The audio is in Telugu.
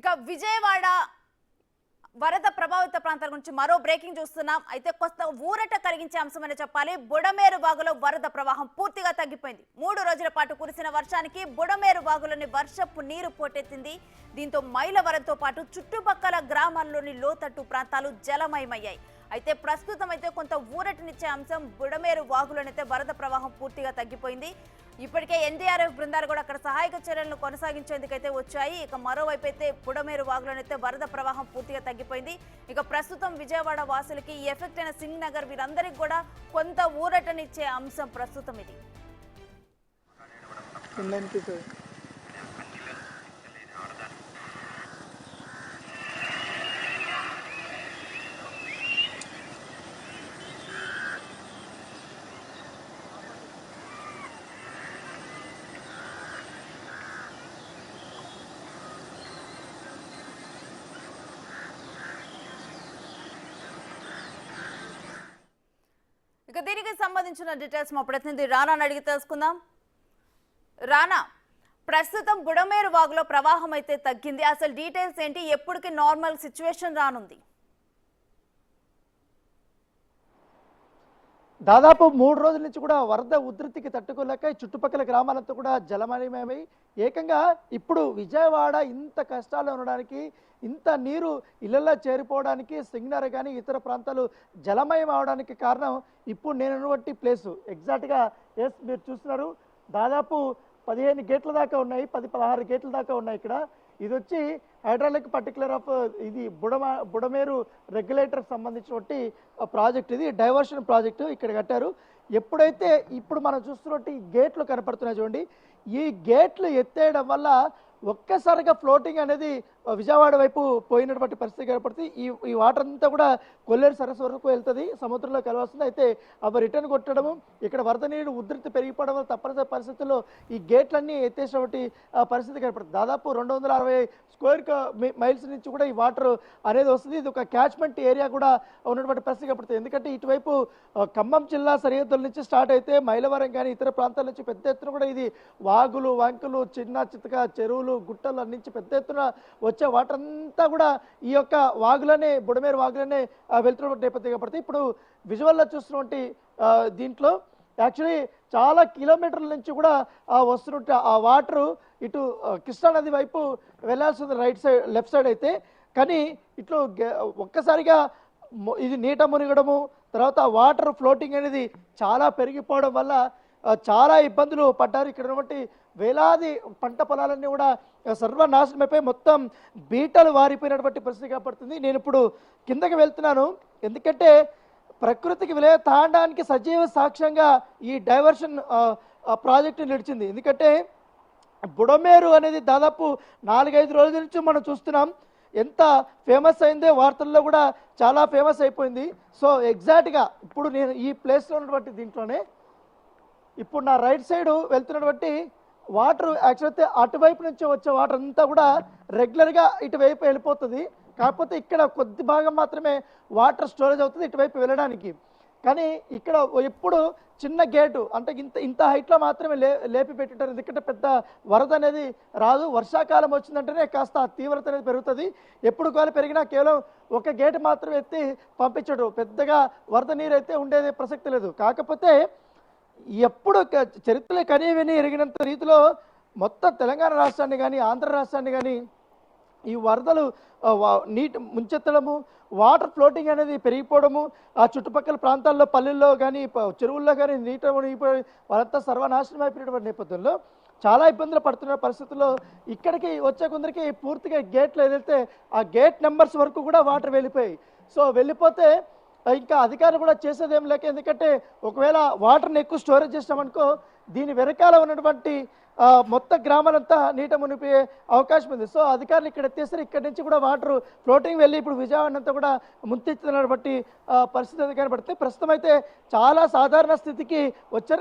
ఇక విజయవాడ వరద ప్రభావిత ప్రాంతాల గురించి మరో బ్రేకింగ్ చూస్తున్నాం. అయితే కొత్త ఊరట కలిగించే అంశమని చెప్పాలి. బుడమేరు వాగులో వరద ప్రవాహం పూర్తిగా తగ్గిపోయింది. మూడు రోజుల పాటు కురిసిన వర్షానికి బుడమేరు వాగులోని వర్షపు నీరు పోటెత్తింది. దీంతో మైల వరదతో పాటు చుట్టుపక్కల గ్రామాల్లోని లోతట్టు ప్రాంతాలు జలమయమయ్యాయి. అయితే ప్రస్తుతం అయితే కొంత ఊరటనిచ్చే అంశం బుడమేరు వాగులోనైతే వరద ప్రవాహం పూర్తిగా తగ్గిపోయింది. ఇప్పటికే ఎన్డీఆర్ఎఫ్ బృందాలు కూడా అక్కడ సహాయక చర్యలను కొనసాగించేందుకైతే వచ్చాయి. ఇక మరోవైపు అయితే పుడమేరు వాగులోనైతే వరద ప్రవాహం పూర్తిగా తగ్గిపోయింది. ఇక ప్రస్తుతం విజయవాడ వాసులకి ఈ ఎఫెక్ట్ అయిన సింగ్ నగర్ వీరందరికీ కూడా కొంత ఊరటనిచ్చే అంశం ప్రస్తుతం ఇది. ఇక దీనికి సంబంధించిన డీటెయిల్స్ మా ప్రతినిధి రానాని అడిగి తెలుసుకుందాం. రానా ప్రస్తుతం బుడమేరు వాగులో ప్రవాహం అయితే తగ్గింది. అసలు డీటెయిల్స్ ఏంటి? ఎప్పటికి నార్మల్ సిచ్యువేషన్ రానుంది? దాదాపు మూడు రోజుల నుంచి కూడా వరద ఉధృతికి తట్టుకోలేక చుట్టుపక్కల గ్రామాలంతా కూడా జలమయమై ఏకంగా ఇప్పుడు విజయవాడ ఇంత కష్టాలు ఉండడానికి ఇంత నీరు ఇళ్ళలో చేరిపోవడానికి సింగనర్ కానీ ఇతర ప్రాంతాలు జలమయం అవడానికి కారణం ఇప్పుడు నేను ఉన్నటువంటి ప్లేసు ఎగ్జాక్ట్గా ఎస్ మీరు చూస్తున్నారు. దాదాపు పదిహేను గేట్ల దాకా ఉన్నాయి పది పదహారు గేట్ల దాకా ఉన్నాయి ఇక్కడ. ఇది వచ్చి హైడ్రాలిక్ పర్టికులర్ ఆఫ్ ఇది బుడమ బుడమేరు రెగ్యులేటర్ సంబంధించినటువంటి ప్రాజెక్ట్ ఇది. డైవర్షన్ ప్రాజెక్టు ఇక్కడ కట్టారు. ఎప్పుడైతే ఇప్పుడు మనం చూస్తున్నట్టు ఈ గేట్లు కనపడుతున్నాయి చూడండి. ఈ గేట్లు ఎత్తేయడం వల్ల ఒక్కసారిగా ఫ్లోటింగ్ అనేది విజయవాడ వైపు పోయినటువంటి పరిస్థితి ఏర్పడితే ఈ ఈ వాటర్ అంతా కూడా కొల్లేరు సరస్సు వరకు వెళ్తుంది సముద్రంలో కలవస్తుంది అయితే అవి రిటర్న్ కొట్టడము ఇక్కడ వరద నీరు ఉధృతి పెరిగిపోవడం వల్ల తప్పనిసరి పరిస్థితుల్లో ఈ గేట్లన్నీ ఎత్తేసినటువంటి పరిస్థితి ఏర్పడుతుంది దాదాపు రెండు వందల అరవై స్క్వేర్ మైల్స్ నుంచి కూడా ఈ వాటర్ అనేది వస్తుంది. ఇది ఒక క్యాచ్మెంట్ ఏరియా కూడా ఉన్నటువంటి పరిస్థితి ఏర్పడుతుంది ఎందుకంటే ఇటువైపు ఖమ్మం జిల్లా సరిహద్దుల నుంచి స్టార్ట్ అయితే మైలవరం కానీ ఇతర ప్రాంతాల నుంచి పెద్ద ఎత్తున కూడా ఇది వాగులు వంకలు చిన్న చితక చెరువులు గుట్టలు నుంచి పెద్ద ఎత్తున వచ్చే వాటర్ అంతా కూడా ఈ యొక్క వాగులనే బుడమేరు వాగులనే వెళ్తున్న వెళ్తున్నటువంటి నేపథ్యం ఇప్పుడు విజువల్లో చూస్తున్నటువంటి దీంట్లో యాక్చువల్లీ చాలా కిలోమీటర్ల నుంచి కూడా ఆ వస్తున్నట్టు ఆ వాటర్ ఇటు ఆ, కృష్ణానది వైపు వెళ్ళాల్సి ఉంది రైట్ సైడ్ లెఫ్ట్ సైడ్ అయితే. కానీ ఇట్లు ఒక్కసారిగా ఇది నీట మునిగడము తర్వాత వాటర్ ఫ్లోటింగ్ అనేది చాలా పెరిగిపోవడం వల్ల చాలా ఇబ్బందులు పడ్డారు. ఇక్కడ ఉన్నటువంటి వేలాది పంట పొలాలన్నీ కూడా ఆ, సర్వనాశనమైపోయి మొత్తం బీటలు వారిపోయినటువంటి పరిస్థితి కనపడుతుంది. నేను ఇప్పుడు కిందకి వెళ్తున్నాను. ఎందుకంటే ప్రకృతికి విలయ తాండానికి సజీవ సాక్ష్యంగా ఈ డైవర్షన్ ప్రాజెక్టు నిలిచింది. ఎందుకంటే బుడమేరు అనేది దాదాపు నాలుగైదు రోజుల నుంచి మనం చూస్తున్నాం. ఎంత ఫేమస్ అయిందో వార్తల్లో కూడా చాలా ఫేమస్ అయిపోయింది. సో ఎగ్జాక్ట్గా ఇప్పుడు నేను ఈ ప్లేస్లో ఉన్నటువంటి దీంట్లోనే ఇప్పుడు నా రైట్ సైడ్ వెళ్తున్నటువంటి వాటర్ యాక్చువల్ అటువైపు నుంచి వచ్చే వాటర్ అంతా కూడా రెగ్యులర్గా ఇటువైపు వెళ్ళిపోతుంది. కాకపోతే ఇక్కడ కొద్ది భాగం మాత్రమే వాటర్ స్టోరేజ్ అవుతుంది ఇటువైపు వెళ్ళడానికి. కానీ ఇక్కడ ఎప్పుడు చిన్న గేటు అంటే ఇంత ఇంత హైట్లో మాత్రమే లే లేపి పెట్టింటారు. ఎందుకంటే పెద్ద వరద అనేది రాదు. వర్షాకాలం వచ్చిందంటేనే కాస్త ఆ తీవ్రత అనేది పెరుగుతుంది. ఎప్పుడు కాలు పెరిగినా కేవలం ఒక గేటు మాత్రం ఎత్తి పంపించడు. పెద్దగా వరద నీరు అయితే ఉండేది ప్రసక్తి లేదు. కాకపోతే ఎప్పుడు చరిత్రలో కనీవిని ఎరిగినంత రీతిలో మొత్తం తెలంగాణ రాష్ట్రాన్ని కానీ ఆంధ్ర రాష్ట్రాన్ని కానీ ఈ వరదలు వా- నీటి ముంచెత్తడము వాటర్ ఫ్లోటింగ్ అనేది పెరిగిపోవడము ఆ చుట్టుపక్కల ప్రాంతాల్లో పల్లెల్లో కానీ చెరువుల్లో కానీ నీట మునిగిపోయి వాళ్ళంతా సర్వనాశనం అయిపోయినటువంటి నేపథ్యంలో చాలా ఇబ్బందులు పడుతున్న పరిస్థితుల్లో ఇక్కడికి వచ్చే కొందరికి పూర్తిగా గేట్లు ఏదైతే ఆ గేట్ నెంబర్స్ వరకు కూడా వాటర్ వెళ్ళిపోయాయి. సో వెళ్ళిపోతే ఇంకా అధికారులు కూడా చేసేదేం లేక ఎందుకంటే ఒకవేళ వాటర్ని ఎక్కువ స్టోరేజ్ చేసినామనుకో దీని వెనకాల ఉన్నటువంటి మొత్తం గ్రామాలంతా నీట మునిపోయే అవకాశం ఉంది. సో అధికారులు ఇక్కడ ఎత్తేస్తారు ఇక్కడ నుంచి కూడా వాటర్ ఫ్లోటింగ్ వెళ్ళి ఇప్పుడు విజయవాడ అంతా కూడా ముంచెత్తుతున్నటువంటి ఆ, పరిస్థితి కనబడితే ప్రస్తుతం అయితే చాలా సాధారణ స్థితికి వచ్చారు.